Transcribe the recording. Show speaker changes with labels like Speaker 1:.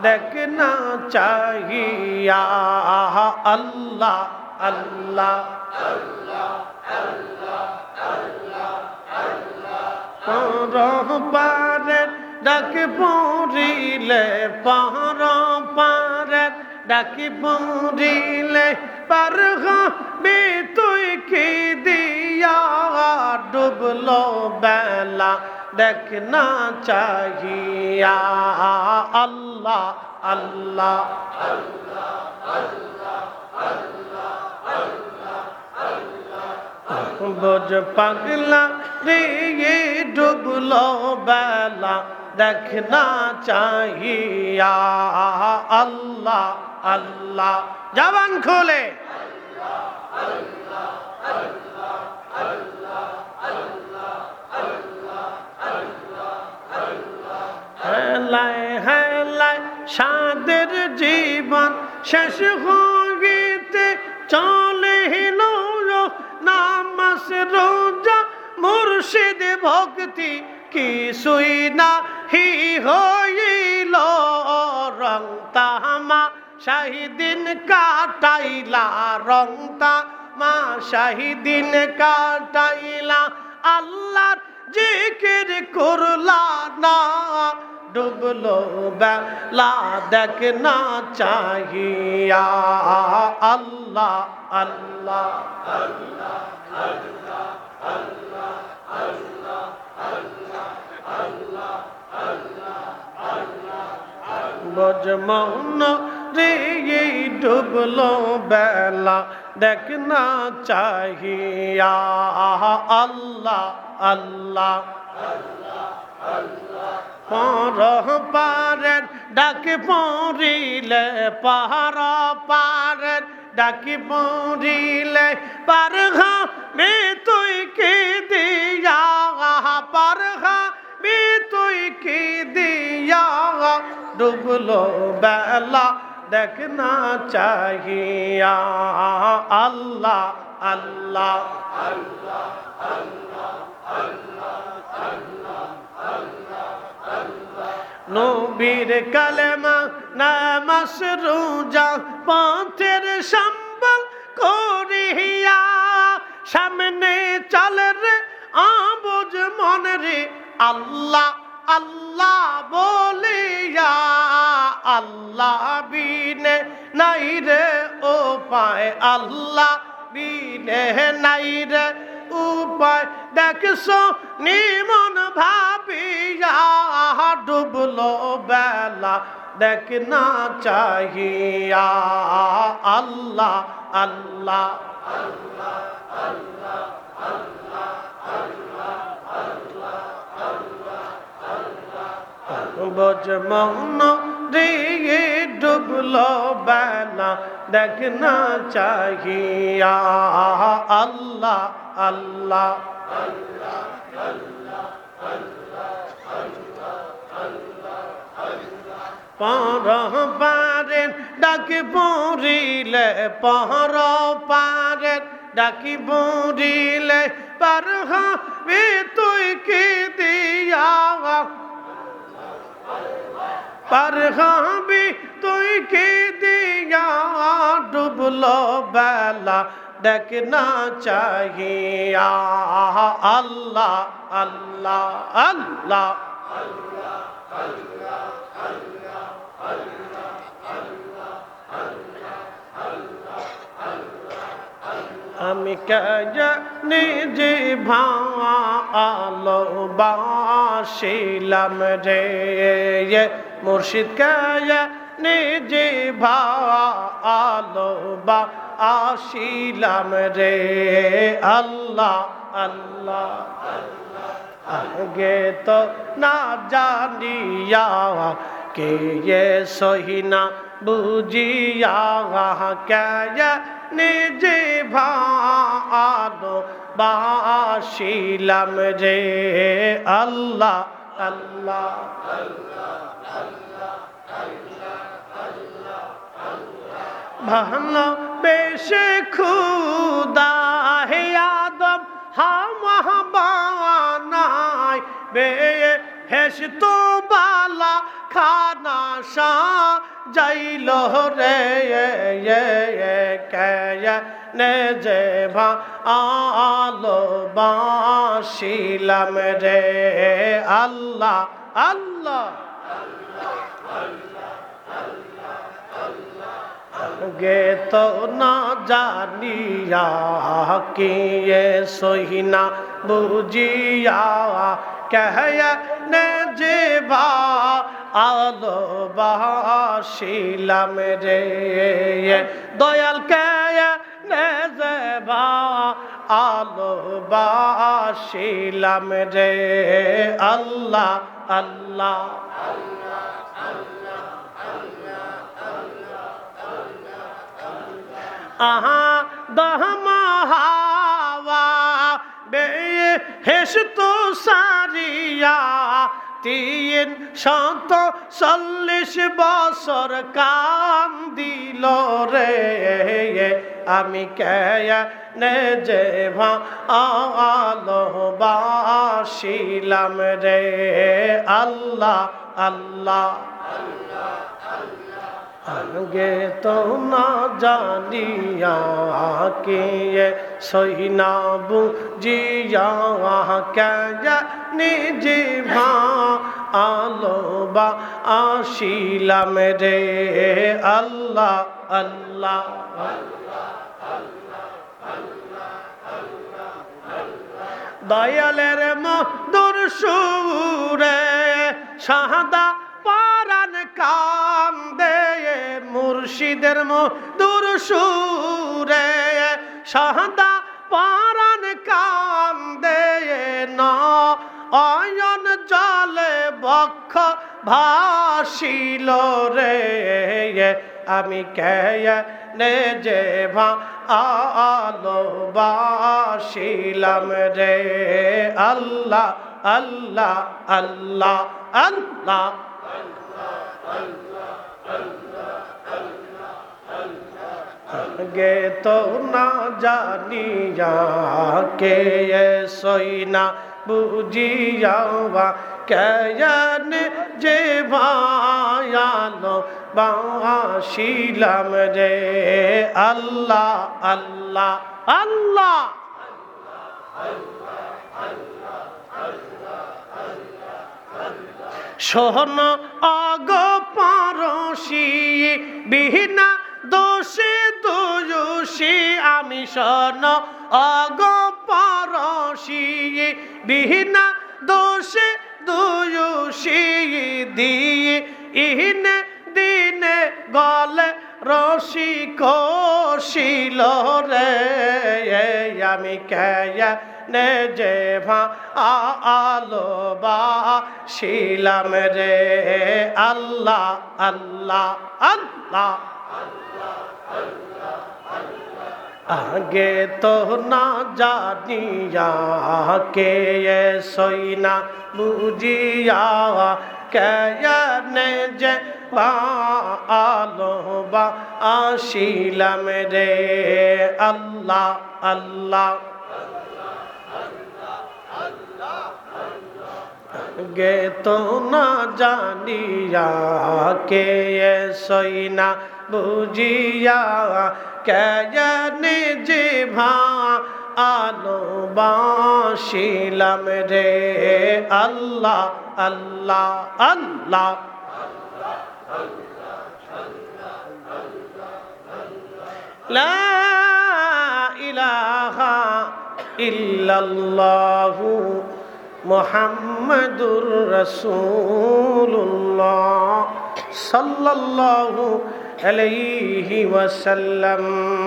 Speaker 1: দেখনা চাহিয়া আল্লাহ আল্লাহ পারে ডাক পড়িলে পার পারে ডাক পড়িলে পার হবে তুই কি দিয়া, ডুবলো বেলা। দেখনা চাহিয়া আল্লাহ আল্লাহ বোঝ পাগলা রে ডুবলো বেলা দেখনা চাহিয়া আল্লাহ আল্লাহ জবান খোলে হেলায় শেষ হইতে চলে নামাস রোজা, মুর্শিদ, ভক্তি কিছুই না হি হইল। রং তামা শাহিদিন কাটাইলা, রং মা শাহিদিন কাটাইলা। আল্লাহর জিকির করলা না ডুবলো বেলা দেখ না চাহিয়া আল্লাহ আল্লাহ বজমন রে এই ডুবলো বেলা দেখ না চাহিয়া আল্লাহ আল্লাহ পর পারের ডাকি পড়িলে পাহাড় পারের ডাকি পড়িলে পার বে তুই কি দিয়া, পার বে তুই কি দিয়া। ডুবলো বেলা দেখ না চাহিয়া আল্লাহ আল্লাহ আল্লাহ আল্লাহ। নবীর কালেমা নামাস রোজা পথের সম্বল করিয়া সামনে চলে রে আবুজ মন রে। আল্লাহ আল্লাহ বলিয়া আল্লাহ বিনে নাই রে, ও পায় আল্লাহ বিনে নাই রে। উপায় দেখছ? নিমন ভাবিয়া ডুবলো বেলা। দেখ না চাহিয়া। আল্লাহ আল্লাহ বোঝ মৌন রে বেলা, দেখ না চাহিয়া। আল্লাহ আল্লাহ পর ডাকি পড়িলে পর পারেন ডাকি পড়িলে পার হবে তুই কি দিয়া? পার হবি কি দিয়া ডুবলো বেলা? দেখ না চাহিয়া। আল্লাহ আল্লাহ আল্লাহ। আমি কাজে যে ভালো বাসিলাম রে। মুর্শিদ কাজে নিজে ভালো বা আসিলাম রে, আল্লাহ আল্লাহ আগে তো না জানিয়া কে সহিনা বুঝিয়া কে নিজে ভালো বাসিলাম রে আল্লাহ আল্লাহ। ভালো, বেশে খুদা আদম হামাবানাই বে হেসত বালা, খানা সা যাইল রে কে নে যে ভা আলো বাসিলাম রে, আল্লাহ আল্লাহ। গে তো না জানিয়া কে সহিনা বুঝিয়া কহয়া নে যে বা আলো বাসিলাম রে। দয়াল কে নে যে বা আলো বাসিলাম রে। আল্লাহ আল্লাহ। আহা দহমা হাওয়া বে হেস তো সারিয়া, তিন শত চল্লিশ বছর কাম দিল রে। আমি নে যে ভা আলো বাসিলাম রে। আল্লাহ আল্লাহ। আগে তো না জানিয়া কে সহিনা বুঝিয়া কে নিজে ভা আলো বা আসিলাম রে আল্লাহ আল্লাহ দয়ালের মধুর সুরে শাহাদা পারান দে মুর্শিদের মধুর সুরে, শাহাদা পারান কাম দে অয়ন জলে বক্ষ ভাসিল রে, আমি কে নে যে ভা আলো বাসিলাম রে আল্লাহ আল্লাহ আল্লাহ আল্লাহ গে তো না জানিয়া কে সইনা বুঝিয়া কেন যে ভায়ালো বাসিলাম রে আল্লাহ আল্লাহ আল্লাহ। সোহন অগ পারসি বিহীনা দোষে দোষী আমি সন অগ পারসি বিহীনা দোষে দোষী দিয়ে ইহনে দিনে গলে রশি কষিল রে আমি কেয়া নে যে ভা আলো বা শিলাম রে, আল্লাহ আল্লাহ আল্লাহ। আগে তো না জানিয়া কে সইনা বুঝিয়া কেনে যে আলো বা আসিলাম রে আল্লাহ আল্লাহ। গে তো না জানিয়া কে সইনা বুঝিয়া কেনে যে ভা আলো বাসিলাম রে? আল্লাহ আল্লাহ আল্লাহ। ইল্লাল্লাহু মুহাম্মাদুর রাসূলুল্লাহ সাল্লাল্লাহু عليه وسلم.